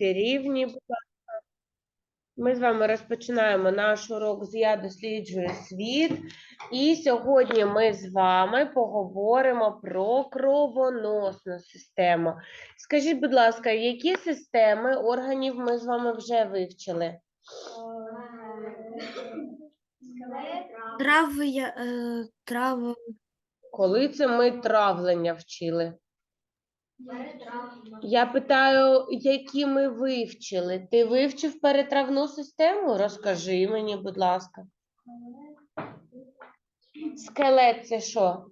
Рівні. будь ласка. Ми з вами розпочинаємо наш урок з Я досліджую світ. І сьогодні ми з вами поговоримо про кровоносну систему. Скажіть, будь ласка, які системи органів ми з вами вже вивчили? Трави, я- е, трави, Коли це ми травлення вчили? Я питаю, які ми вивчили. Ти вивчив перетравну систему? Розкажи мені, будь ласка. Скелет це що?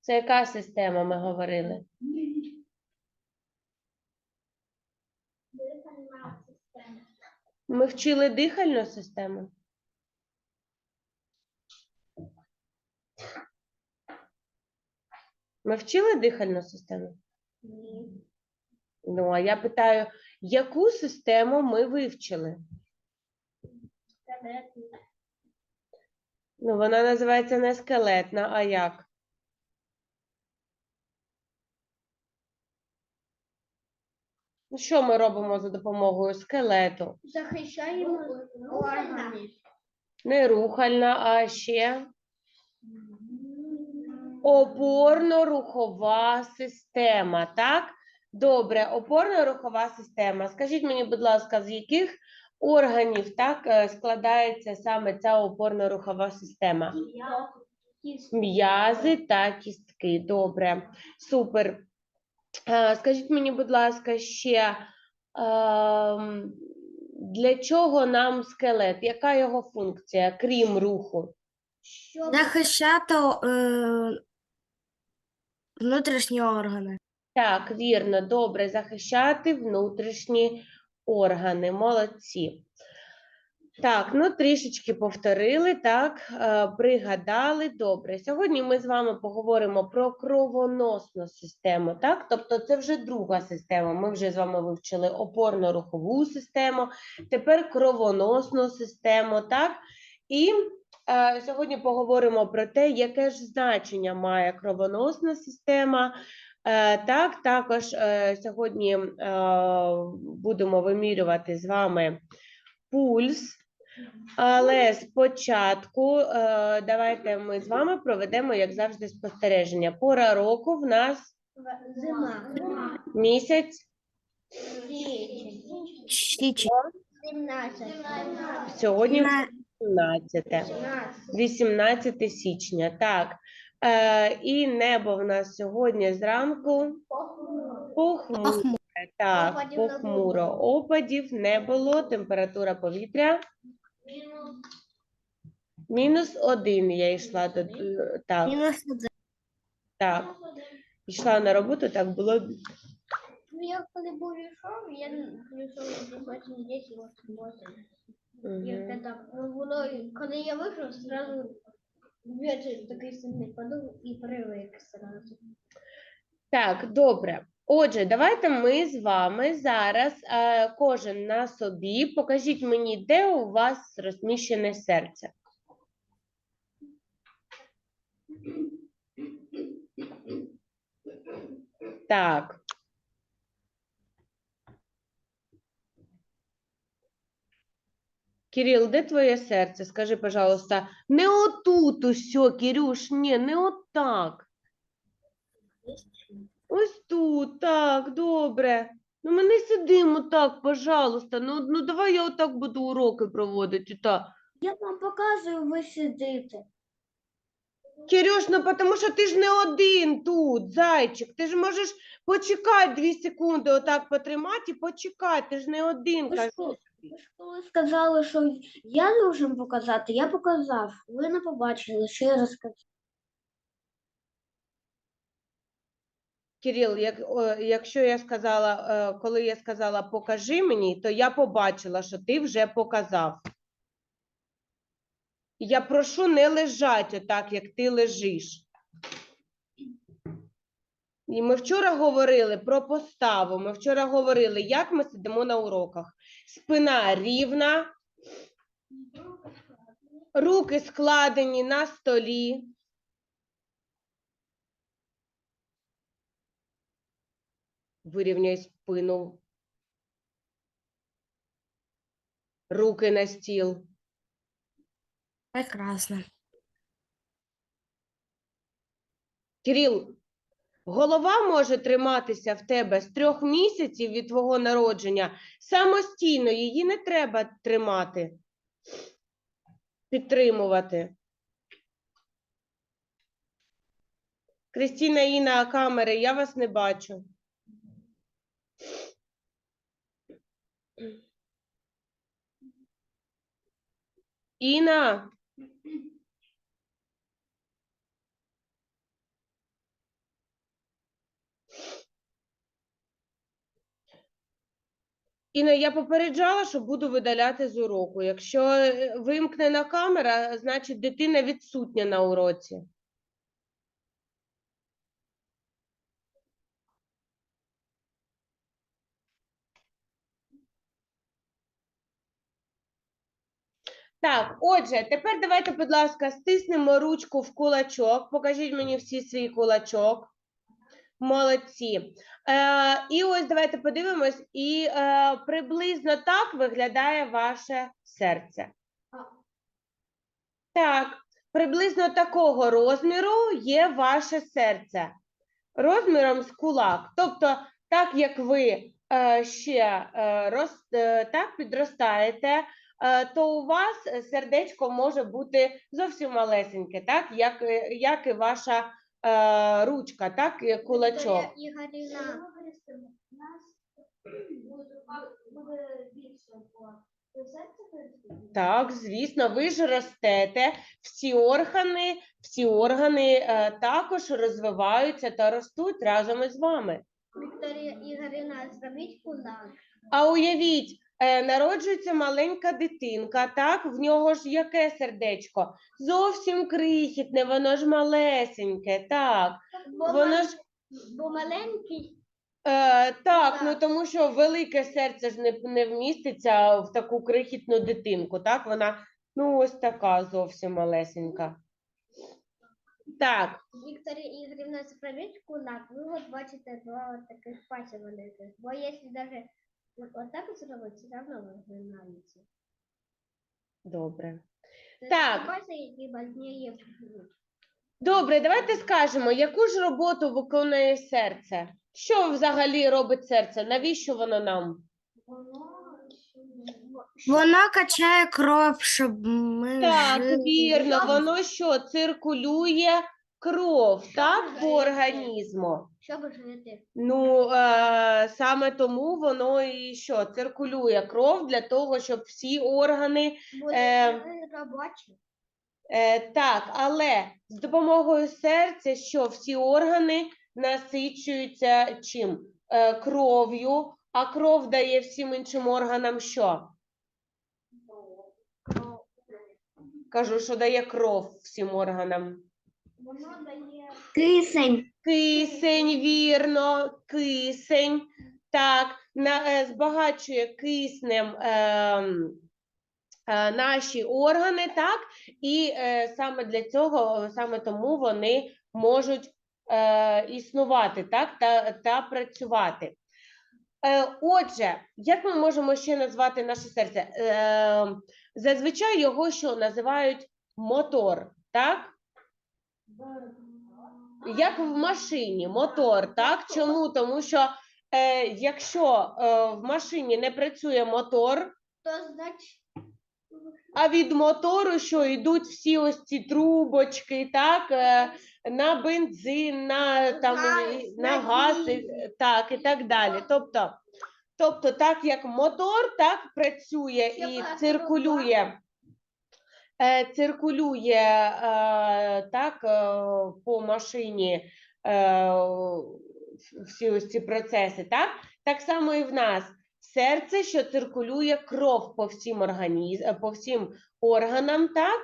Це яка система ми говорили? Ми вчили дихальну систему? Ми вчили дихальну систему? Ну, а я питаю, яку систему ми вивчили? Скелетна. Ну, вона називається не скелетна, а як? Ну, що ми робимо за допомогою скелету? захищаємо органи. Не рухальна, а ще опорно-рухова система, так? Добре, опорно-рухова система. Скажіть мені, будь ласка, з яких органів так е, складається саме ця опорно-рухова система? М'язи та кістки. Добре, супер. Е, Скажіть мені, будь ласка, ще ем, для чого нам скелет? Яка його функція, крім руху? Захищати е, внутрішні органи. Так, вірно, добре, захищати внутрішні органи. Молодці. Так, ну трішечки повторили, так, е, пригадали. Добре. Сьогодні ми з вами поговоримо про кровоносну систему, так? Тобто це вже друга система. Ми вже з вами вивчили опорно-рухову систему, тепер кровоносну систему, так? І е, сьогодні поговоримо про те, яке ж значення має кровоносна система. Е, Так, також е, сьогодні е, будемо вимірювати з вами пульс. Але спочатку давайте ми з вами проведемо, як завжди, спостереження. Пора року в нас Зима. місяць. Січень. Сьогодні На- 17. 18 січня. Так. Е, і небо в нас сьогодні зранку похмуре. Так, похмуро. Опадів не було. Температура повітря. Мінус один я йшла до е, так, Мінус один. так. Йшла на роботу, так було. Ну, я коли був йшов, я прийшов до 10 8. Мгм. Як так, ну, воно, коли я вийшов, сразу вітер такий сильний подув і привик сразу. Так, добре. Отже, давайте ми з вами зараз е, кожен на собі. Покажіть мені, де у вас розміщене серце. Так. Кирил, де твоє серце? Скажи, пожалуйста, не отут усьо, Кирюш, ні, не отак. Ось тут, так, добре. Ну ми не сидимо так, пожалуйста. Ну, ну давай я отак буду уроки проводити. Так. Я вам показую, ви сидите. Кирюш, ну тому що ти ж не один тут, зайчик. Ти ж можеш почекати дві секунди, отак потримати і почекати. Ти ж не один. Ви кажу. Що? Коли сказали, що я должен показати, я показав. Ви не побачили, ще раз кажу. Кирил, як, якщо я сказала, е, коли я сказала покажи мені, то я побачила, що ти вже показав. Я прошу не лежати отак, як ти лежиш. І ми вчора говорили про поставу. Ми вчора говорили, як ми сидимо на уроках. Спина рівна, руки складені на столі. Вирівняй спину Руки на стіл. Прекрасно. Кирил, голова може триматися в тебе з трьох місяців від твого народження самостійно, її не треба тримати, підтримувати. Кристина Іна, камери, я вас не бачу. Іна. Інна, я попереджала, що буду видаляти з уроку. Якщо е, вимкнена камера, значить дитина відсутня на уроці. Так, отже, тепер давайте, будь ласка, стиснемо ручку в кулачок. Покажіть мені всі свій кулачок. Молодці. Е, і ось давайте подивимось, і е, приблизно так виглядає ваше серце. Так, приблизно такого розміру є ваше серце. Розміром з кулак. Тобто, так як ви е, ще е, рос, е, так, підростаєте, е, то у вас сердечко може бути зовсім малесеньке, так, як, е, як і ваша е, ручка, так, і кулачок. Ігорівна, Так, звісно, ви ж ростете, всі органи, всі органи е, також розвиваються та ростуть разом із вами. Вікторія Ігорівна, зробіть кулак. А уявіть, народжується маленька дитинка, так, в нього ж яке сердечко? Зовсім крихітне, воно ж малесеньке, так. Бо, Воно ж бо маленький Е, так, ну тому що велике серце ж не, не вміститься в таку крихітну дитинку, так? Вона ну ось така зовсім малесенька. Так, Вікторія Ігорівна, зробіть кулак. Ви от бачите два таких пальця великих. Бо якщо навіть отак от зробити, все одно вигинається. добре. Так. Добре, давайте скажемо, яку ж роботу виконує серце? Що взагалі робить серце? Навіщо воно нам? Вона качає кров, щоб ми Так, жили. вірно, воно що циркулює кров, так, по організму. Щоб жити. Ну, е, саме тому воно і що циркулює кров для того, щоб всі органи Е, робочі. Е, так, але з допомогою серця, що всі органи насичуються чим? Е, кров'ю, а кров дає всім іншим органам що? Кажу, що дає кров всім органам. Воно дає Кисень. Кисень, вірно, кисень. Так, на, е, збагачує киснем ем, е, наші органи, так, і е, саме для цього, саме тому вони можуть е, існувати, так, та, та працювати. Е, отже, як ми можемо ще назвати наше серце? Е, зазвичай його що називають мотор, так? Як в машині, мотор, так? Чому? Тому що е, якщо е, в машині не працює мотор, То значить а від мотору що йдуть всі ось ці трубочки, так? Е, на бензин, на, там, Газ, і- на на газ, і- так, і так далі. Тобто, тобто, так як мотор, так працює Ще і багато циркулює. Е, циркулює е, так е, по машині всі ось ці процеси, так? Так само і в нас серце, що циркулює кров по всім організ... е, по всім органам, так?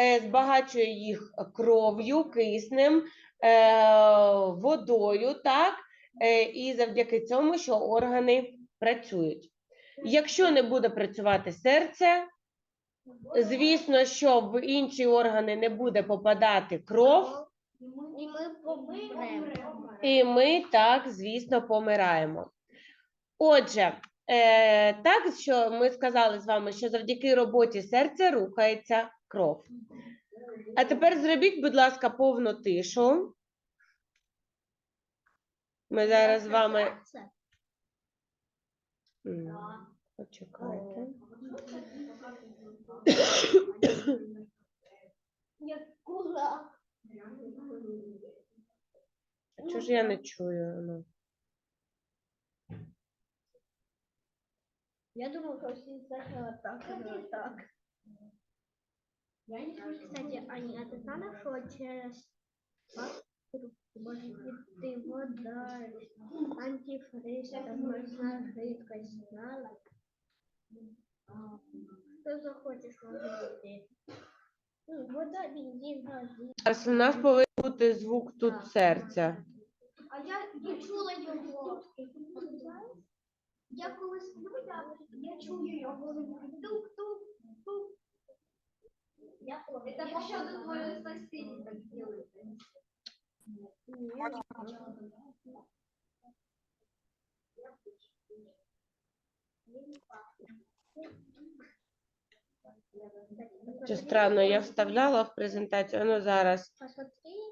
Е, збагачує їх кров'ю, киснем, е, водою, так? І завдяки цьому, що органи працюють. Якщо не буде працювати серце, звісно, що в інші органи не буде попадати кров, і ми помремо. і ми так, звісно, помираємо. Отже, Е, так, що ми сказали з вами, що завдяки роботі серця рухається кров. А тепер зробіть, будь ласка, повну тишу. Ми зараз з вами. Почекайте. Як кулак. А чого ж я не чую? Ну. Я думал, что все сначала так, а не так. Кстати, Аня, а ты знала, что через может идти вода, антифриз, тормозная жидкость, знала? Что захочешь, может идти. Ну, Вода, бензин, газ. Зараз у нас повинен бути звук тут серця. А я не чула його. Я коли сплю, я, я чую його. Тук-тук-тук. Я Это походу твое соседи так делают. Чи странно, я вставляла в презентацію, ну зараз.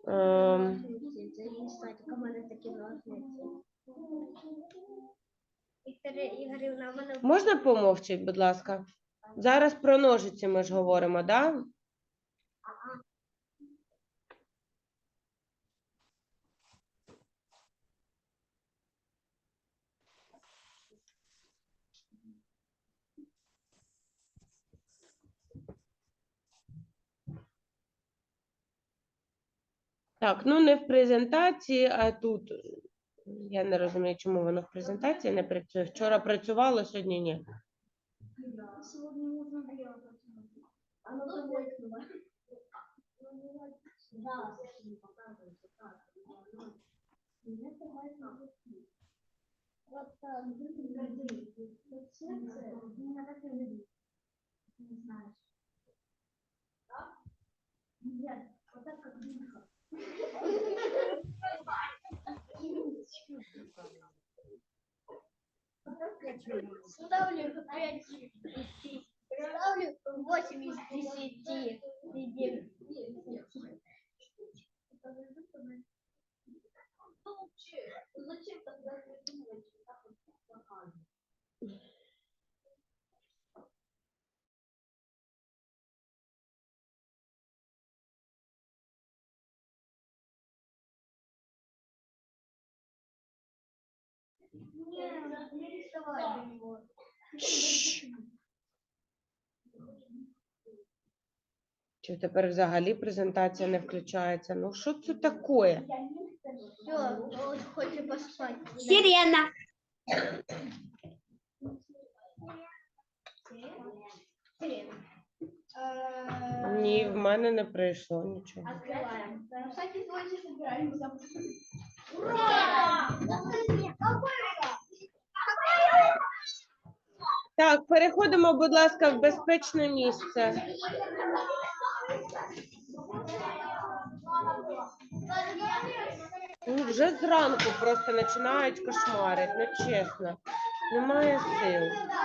Ем, Можна помовчить, будь ласка? Зараз про ножиці ми ж говоримо, да? Так, ну не в презентації, а тут. Я не розумію, чому воно в презентації не працює. Вчора працювало, сьогодні ні. так. Ставлю 5 Ставлю 8 из 10. Тебе. Зачем тогда придумывать, Чи тепер взагалі презентація не включається? Ну що це таке? Все, вот хочет поспать. Сирена. Ні, в мене не прийшло нічого. Открываем. Так, переходимо, будь ласка, в безпечне місце. Ну, вже зранку просто починають кошмарити, ну чесно. Немає сил.